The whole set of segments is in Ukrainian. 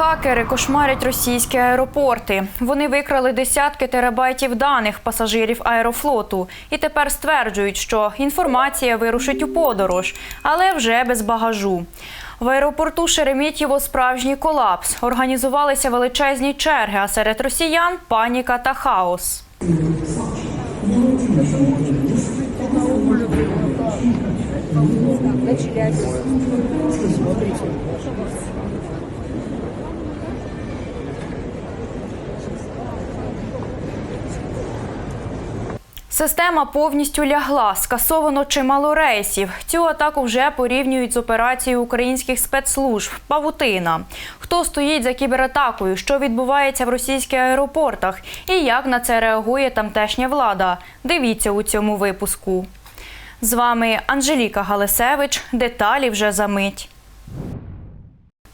Хакери кошмарять російські аеропорти. Вони викрали десятки терабайтів даних пасажирів аерофлоту і тепер стверджують, що інформація вирушить у подорож, але вже без багажу. В аеропорту Шереметьєво справжній колапс. Організувалися величезні черги, а серед росіян паніка та хаос. Система повністю лягла, скасовано чимало рейсів. Цю атаку вже порівнюють з операцією українських спецслужб Павутина. Хто стоїть за кібератакою, що відбувається в російських аеропортах і як на це реагує тамтешня влада? Дивіться у цьому випуску. З вами Анжеліка Галисевич. Деталі вже за мить.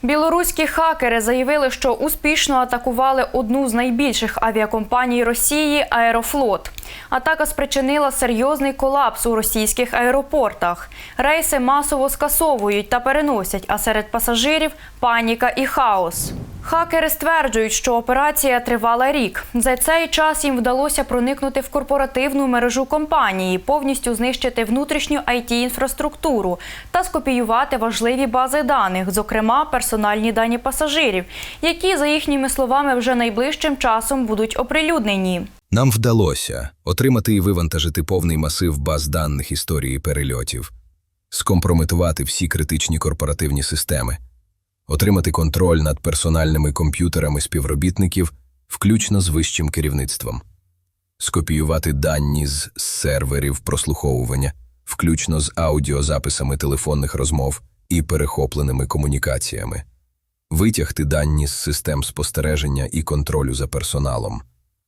Білоруські хакери заявили, що успішно атакували одну з найбільших авіакомпаній Росії Аерофлот. Атака спричинила серйозний колапс у російських аеропортах. Рейси масово скасовують та переносять, а серед пасажирів паніка і хаос. Хакери стверджують, що операція тривала рік. За цей час їм вдалося проникнути в корпоративну мережу компанії, повністю знищити внутрішню it інфраструктуру та скопіювати важливі бази даних, зокрема персональні дані пасажирів, які, за їхніми словами, вже найближчим часом будуть оприлюднені. Нам вдалося отримати і вивантажити повний масив баз даних історії перельотів, скомпрометувати всі критичні корпоративні системи, отримати контроль над персональними комп'ютерами співробітників, включно з вищим керівництвом, скопіювати дані з серверів прослуховування, включно з аудіозаписами телефонних розмов і перехопленими комунікаціями, витягти дані з систем спостереження і контролю за персоналом.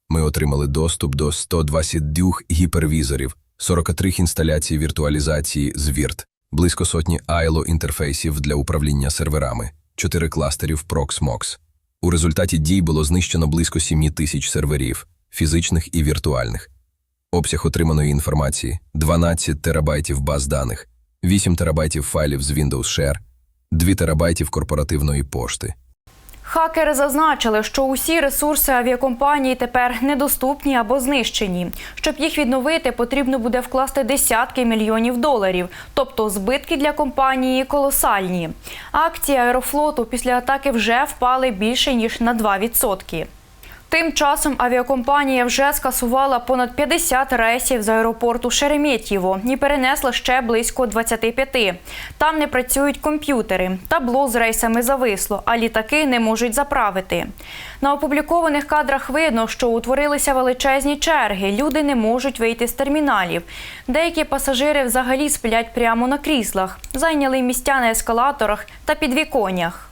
Ми отримали доступ до 122 гіпервізорів, 43 інсталяцій віртуалізації з вірт, близько сотні ILO інтерфейсів для управління серверами, 4 кластерів Proxmox. У результаті дій було знищено близько 7 тисяч серверів, фізичних і віртуальних. Обсяг отриманої інформації 12 терабайтів баз даних, 8 терабайтів файлів з Windows Share, 2 терабайтів корпоративної пошти. Хакери зазначили, що усі ресурси авіакомпанії тепер недоступні або знищені. Щоб їх відновити, потрібно буде вкласти десятки мільйонів доларів, тобто збитки для компанії колосальні. Акції аерофлоту після атаки вже впали більше ніж на 2%. Тим часом авіакомпанія вже скасувала понад 50 рейсів з аеропорту Шереметьєво і перенесла ще близько 25. Там не працюють комп'ютери. Табло з рейсами зависло, а літаки не можуть заправити. На опублікованих кадрах видно, що утворилися величезні черги. Люди не можуть вийти з терміналів. Деякі пасажири взагалі сплять прямо на кріслах, зайняли місця на ескалаторах та підвіконнях.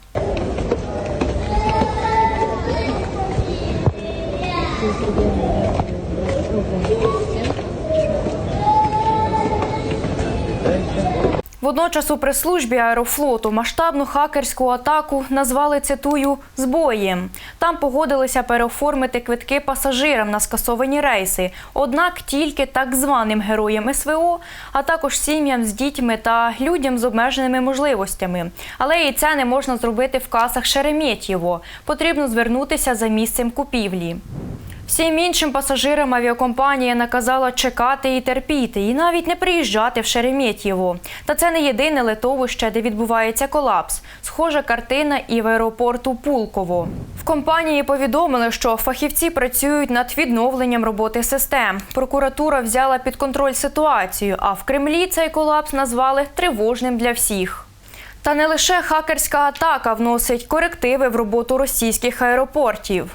Водночас у прес-службі аерофлоту масштабну хакерську атаку назвали цитую збоєм. Там погодилися переоформити квитки пасажирам на скасовані рейси. Однак тільки так званим героям СВО, а також сім'ям з дітьми та людям з обмеженими можливостями. Але і це не можна зробити в касах Шереметьєво. Потрібно звернутися за місцем купівлі. Всім іншим пасажирам авіакомпанія наказала чекати і терпіти, і навіть не приїжджати в Шереметьєво. Та це не єдине литовище, де відбувається колапс. Схожа картина і в аеропорту Пулково. В компанії повідомили, що фахівці працюють над відновленням роботи систем. Прокуратура взяла під контроль ситуацію, а в Кремлі цей колапс назвали тривожним для всіх. Та не лише хакерська атака вносить корективи в роботу російських аеропортів.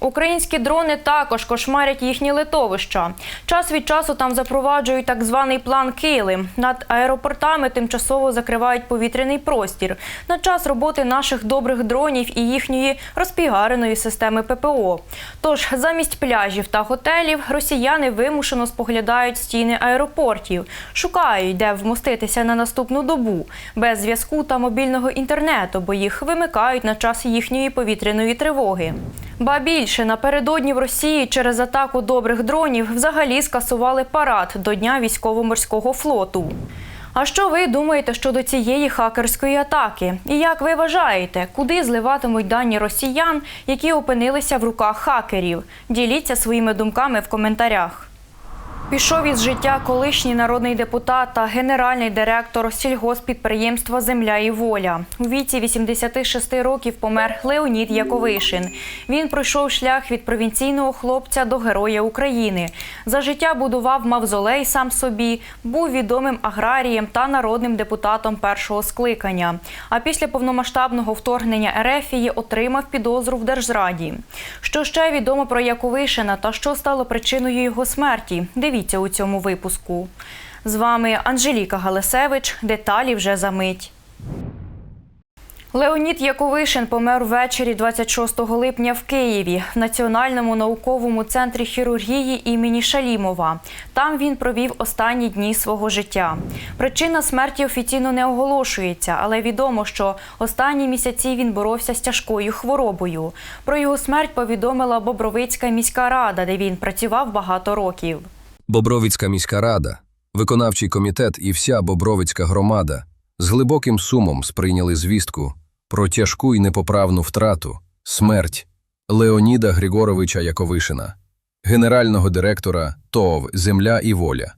Українські дрони також кошмарять їхні литовища. Час від часу там запроваджують так званий план Кили. Над аеропортами тимчасово закривають повітряний простір на час роботи наших добрих дронів і їхньої розпігареної системи ППО. Тож замість пляжів та готелів росіяни вимушено споглядають стіни аеропортів, шукають, де вмоститися на наступну добу, без зв'язку та мобільного інтернету, бо їх вимикають на час їхньої повітряної тривоги. Ба більше напередодні в Росії через атаку добрих дронів взагалі скасували парад до Дня військово-морського флоту. А що ви думаєте щодо цієї хакерської атаки? І як ви вважаєте, куди зливатимуть дані росіян, які опинилися в руках хакерів? Діліться своїми думками в коментарях. Пішов із життя колишній народний депутат та генеральний директор сільгоспідприємства Земля і воля. У віці 86 років помер Леонід Яковишин. Він пройшов шлях від провінційного хлопця до Героя України. За життя будував мавзолей сам собі, був відомим аграрієм та народним депутатом першого скликання. А після повномасштабного вторгнення Ерефії отримав підозру в держзраді. Що ще відомо про Яковишина та що стало причиною його смерті? Дивіться у цьому випуску. З вами Анжеліка Галисевич. Деталі вже за мить. Леонід Яковишин помер ввечері 26 липня в Києві в Національному науковому центрі хірургії імені Шалімова. Там він провів останні дні свого життя. Причина смерті офіційно не оголошується, але відомо, що останні місяці він боровся з тяжкою хворобою. Про його смерть повідомила Бобровицька міська рада, де він працював багато років. Бобровицька міська рада, виконавчий комітет і вся Бобровицька громада з глибоким сумом сприйняли звістку про тяжку і непоправну втрату, смерть Леоніда Григоровича Яковишина, генерального директора ТОВ Земля і воля,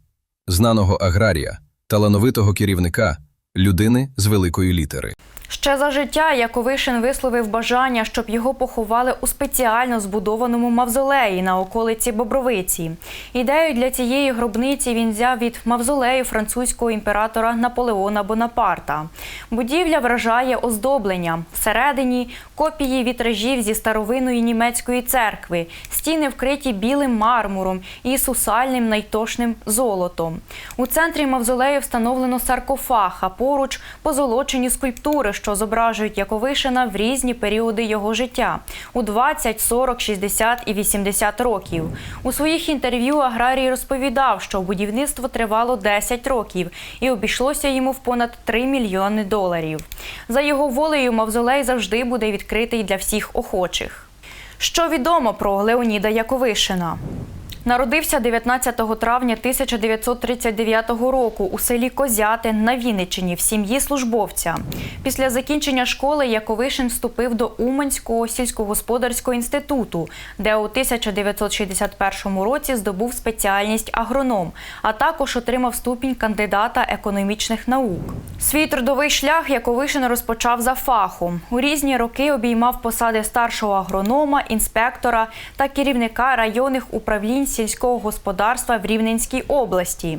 знаного аграрія, талановитого керівника, людини з великої літери. Ще за життя Яковишин висловив бажання, щоб його поховали у спеціально збудованому мавзолеї на околиці Бобровиці. Ідею для цієї гробниці він взяв від мавзолею французького імператора Наполеона Бонапарта. Будівля вражає оздобленням. Всередині копії вітражів зі старовинної німецької церкви, стіни вкриті білим мармуром і сусальним найтошним золотом. У центрі мавзолею встановлено саркофаг, а поруч позолочені скульптури, що зображують Яковишина в різні періоди його життя у 20, 40, 60 і 80 років. У своїх інтерв'ю аграрій розповідав, що будівництво тривало 10 років і обійшлося йому в понад 3 мільйони доларів. За його волею мавзолей завжди буде відкритий для всіх охочих. Що відомо про Леоніда Яковишина? Народився 19 травня 1939 року у селі Козятин на Вінниччині в сім'ї службовця. Після закінчення школи Яковишин вступив до Уманського сільськогосподарського інституту, де у 1961 році здобув спеціальність агроном, а також отримав ступінь кандидата економічних наук. Свій трудовий шлях Яковишин розпочав за фахом. У різні роки обіймав посади старшого агронома, інспектора та керівника районних управлінь сільського господарства в Рівненській області.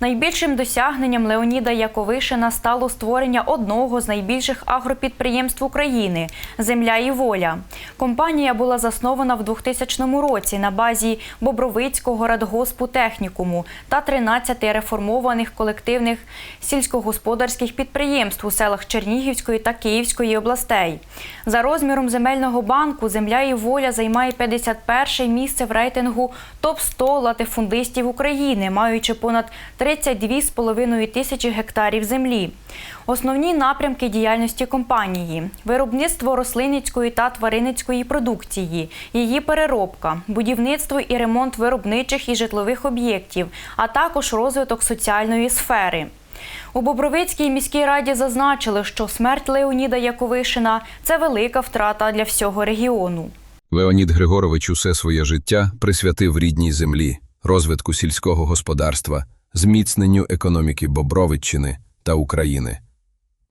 Найбільшим досягненням Леоніда Яковишина стало створення одного з найбільших агропідприємств України Земля і воля. Компанія була заснована в 2000 році на базі Бобровицького радгоспу технікуму та 13 реформованих колективних сільськогосподарських підприємств у селах Чернігівської та Київської областей. За розміром земельного банку Земля і воля займає 51 місце в рейтингу топ-100 латифундистів України, маючи понад 32,5 тисячі гектарів землі. Основні напрямки діяльності компанії: виробництво рослинницької та тваринницької продукції, її переробка, будівництво і ремонт виробничих і житлових об'єктів, а також розвиток соціальної сфери. У Бобровицькій міській раді зазначили, що смерть Леоніда Яковишина це велика втрата для всього регіону. Леонід Григорович усе своє життя присвятив рідній землі, розвитку сільського господарства, зміцненню економіки Бобровиччини та України.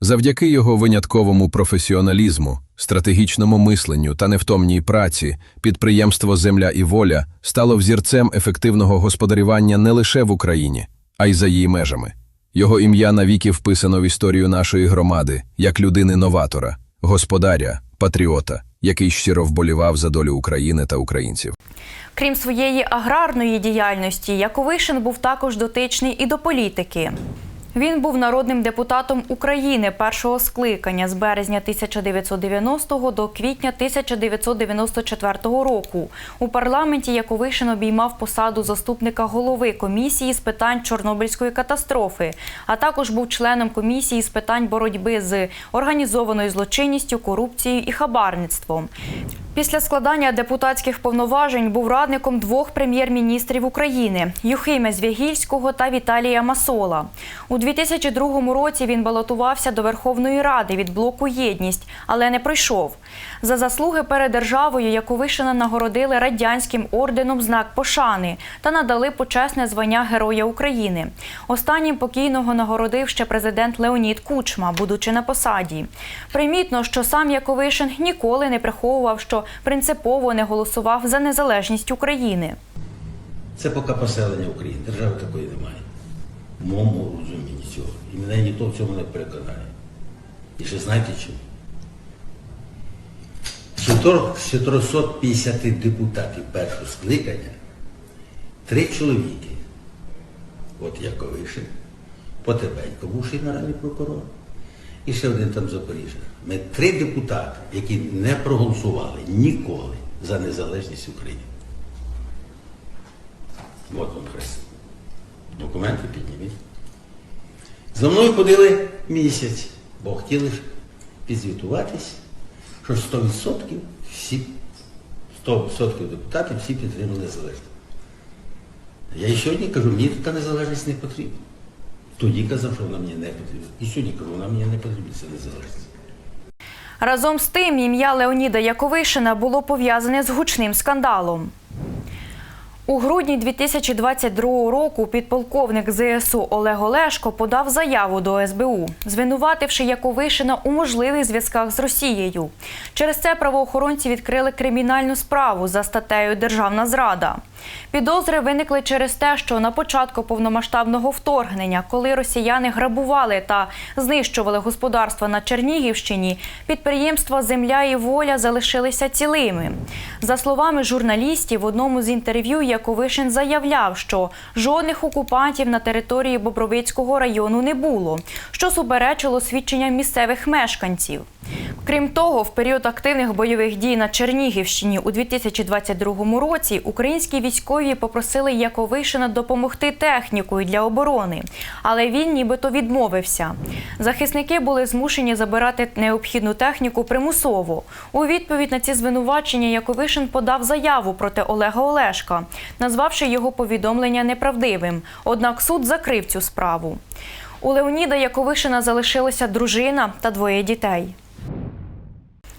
Завдяки його винятковому професіоналізму, стратегічному мисленню та невтомній праці підприємство Земля і воля стало взірцем ефективного господарювання не лише в Україні, а й за її межами. Його ім'я навіки вписано в історію нашої громади як людини-новатора, господаря, патріота, який щиро вболівав за долю України та українців. Крім своєї аграрної діяльності, Яковишин був також дотичний і до політики. Він був народним депутатом України першого скликання з березня 1990 до квітня 1994 року. У парламенті Яковишин обіймав посаду заступника голови комісії з питань Чорнобильської катастрофи, а також був членом комісії з питань боротьби з організованою злочинністю, корупцією і хабарництвом. Після складання депутатських повноважень був радником двох прем'єр-міністрів України Юхиме Звягільського та Віталія Масола. У 2002 році він балотувався до Верховної Ради від блоку Єдність, але не пройшов. За заслуги перед державою Яковишина нагородили радянським орденом знак пошани та надали почесне звання Героя України. Останнім покійного нагородив ще президент Леонід Кучма, будучи на посаді. Примітно, що сам Яковишин ніколи не приховував, що принципово не голосував за незалежність України. Це поки поселення України. Держави такої немає. В моєму розумінні цього. І мене ніхто в цьому не переконає. І ще знаєте чому? З 450 депутатів першого скликання три чоловіки, от Яковишин, Потебенько, бувший генеральний прокурор, і ще один там Запоріжжя. Ми три депутати, які не проголосували ніколи за незалежність України. От вам хрест. Документи підніміть. За мною ходили місяць, бо хотіли ж підзвітуватись, що 100% всі 100% депутатів всі підтримали незалежність. Я і сьогодні кажу, мені така незалежність не потрібна. Тоді казав, що вона мені не потрібна. І сьогодні кажу, вона мені не потрібна, це незалежність. Разом з тим, ім'я Леоніда Яковишина було пов'язане з гучним скандалом. У грудні 2022 року підполковник ЗСУ Олег Олешко подав заяву до СБУ, звинувативши Яковишина у можливих зв'язках з Росією. Через це правоохоронці відкрили кримінальну справу за статтею Державна зрада. Підозри виникли через те, що на початку повномасштабного вторгнення, коли росіяни грабували та знищували господарства на Чернігівщині, підприємства Земля і воля залишилися цілими. За словами журналістів, в одному з інтерв'ю Яковишин заявляв, що жодних окупантів на території Бобровицького району не було, що суперечило свідченням місцевих мешканців. Крім того, в період активних бойових дій на Чернігівщині у 2022 році українські військові попросили Яковишина допомогти технікою для оборони, але він нібито відмовився. Захисники були змушені забирати необхідну техніку примусово. У відповідь на ці звинувачення Яковишин подав заяву проти Олега Олешка, назвавши його повідомлення неправдивим. Однак суд закрив цю справу. У Леоніда Яковишина залишилася дружина та двоє дітей.